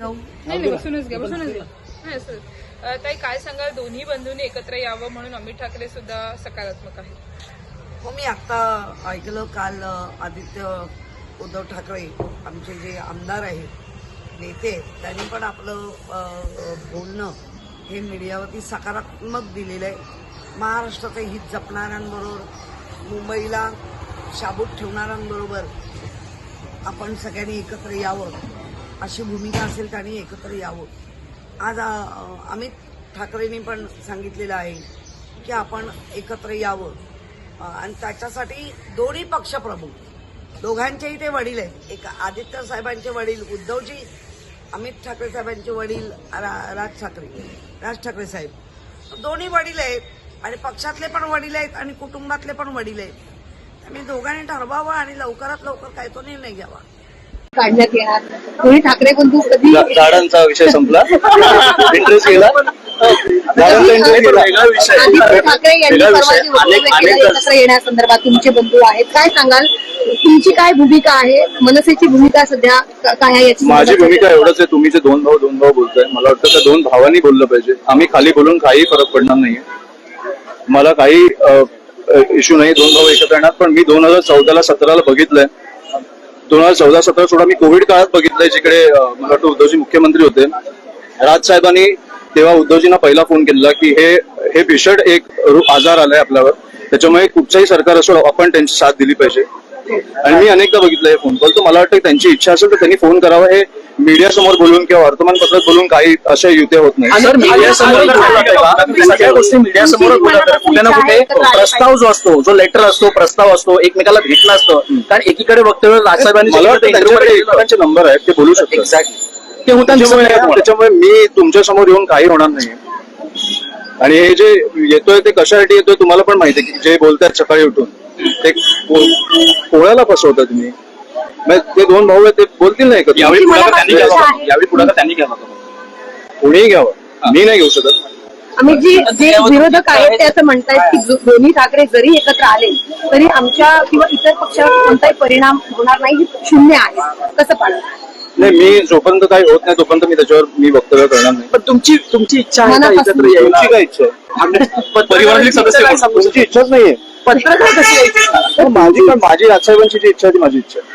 नाही नाही बसूनच घ्या बसूनच घ्या नाही असं. अ, ताई काय सांगाल? दोन्ही बंधूंनी एकत्र यावं म्हणून अमित ठाकरे सुद्धा सकारात्मक आहेत. हो मी आत्ता ऐकलं काल आदित्य उद्धव ठाकरे आमचे जे आमदार आहेत नेते त्यांनी पण आपलं बोलणं हे मीडियावरती सकारात्मक दिलेलं आहे. महाराष्ट्राचं हित जपणाऱ्यांबरोबर मुंबईला शाबूत ठेवणाऱ्यांबरोबर आपण सगळ्यांनी एकत्र यावं. अशी भूमिका असेल त्यांनी एकत्र यावं. आज अमित ठाकरेंनी पण सांगितलेलं आहे की आपण एकत्र यावं. आणि त्याच्यासाठी दोन्ही पक्षप्रमुख दोघांचेही ते वडील आहेत. एक आदित्य साहेबांचे वडील उद्धवजी अमित ठाकरे साहेबांचे वडील रा- राज ठाकरे राज ठाकरे साहेब. दोन्ही वडील आहेत आणि पक्षातले पण वडील आहेत आणि कुटुंबातले पण वडील आहेत. त्यामुळे दोघांनी ठरवावं आणि लवकरात लवकर काय तो निर्णय घ्यावा. काढण्यात येणार. दोन्ही ठाकरे बंधू कधी झाडांचा विषय संपला. इंटरेस्ट गेला. झाडांचा इंटरेस्ट गेला. आदित्य ठाकरे यांनी वेगळा परवा विषय. जे वक्तव्य अनेक- केलं अनेक- एकत्र येण्यासंदर्भात तुमचे बंधू आहेत. काय सांगाल? तुमची काय भूमिका आहे? मनसेची भूमिका सध्या का- काय आहे याची माझी भूमिका एवढंच आहे. तुम्ही जे दोन भाऊ दोन भाऊ बोलताय मला वाटतं त्या दोन भावांनी बोललं पाहिजे. आम्ही खाली बोलून काही फरक पडणार नाहीये. मला काही इश्यू नाही दोन भाऊ एकत्र येणार पण मी दोन हजार चौदाला सतराला बघितलंय. दोन हजार चौदा सतरा सोळा मी कोविड काळात बघितलंय जिकडे मला वाटतं उद्धवजी मुख्यमंत्री होते. राज साहेबांनी तेव्हा उद्धवजींना पहिला फोन केला की हे हे भीषण एक आजार आलाय आपल्यावर. त्याच्यामुळे कुठचंही सरकार असो आपण त्यांची साथ दिली पाहिजे. आणि मी अनेकदा बघितलं हे फोन कॉल तर मला वाटतं त्यांची इच्छा असेल तर त्यांनी फोन करावा. हे मीडिया समोर बोलून किंवा वर्तमानपत्रात बोलून काही अशा युत्या होत नाही. सर मीडिया समोर सगळ्या गोष्टी मीडिया समोर कुठे ना कुठे प्रस्ताव जो असतो जो लेटर असतो प्रस्ताव असतो एकमेकाला भेटला असतो. कारण एकीकडे वक्तव्य राजसाहेबांनी मला वाटतं त्यांच्याकडे एकमेकांचे नंबर आहेत ते बोलू शकतात. एक्झॅक्टली ते होताना दिसून त्याच्यामुळे येतं. मी तुमच्यासमोर येऊन काही होणार नाही. आणि हे जे येतोय ते कशासाठी येतोय तुम्हाला पण माहिती आहे की जे बोलतायत सकाळी उठून. ते को- कोणाला फसवता तुम्ही. ते दोन भाऊ आहेत ते बोलतील नाही का यावेळी पुढाकार त्यांनी घ्यावा. आहे. यावेळी पुढाकार त्यांनी घ्यावा. होता. कोणीही घ्यावं. मी नाही घेऊ शकत. आम्ही जी जे विरोधक आहेत ते असं म्हणतायत की जो- दोन्ही ठाकरे जरी एकत्र आले तरी आमच्या किंवा इतर पक्षावर कोणताही परिणाम होणार नाही हे शून्य आहे. कसं पाहिजे नाही मी जोपर्यंत काही होत नाही तोपर्यंत मी त्याच्यावर मी वक्तव्य करणार नाही. पण तुमची तुमची इच्छा आहे का मनापासून. एकत्र तुमची काय इच्छा आहे? परिवारातील सदस्य. तुमची इच्छाच नाहीये पत्रकार कशी तर माझी पण माझी राजसाहेबांची जी इच्छा आहे ती माझी इच्छा आहे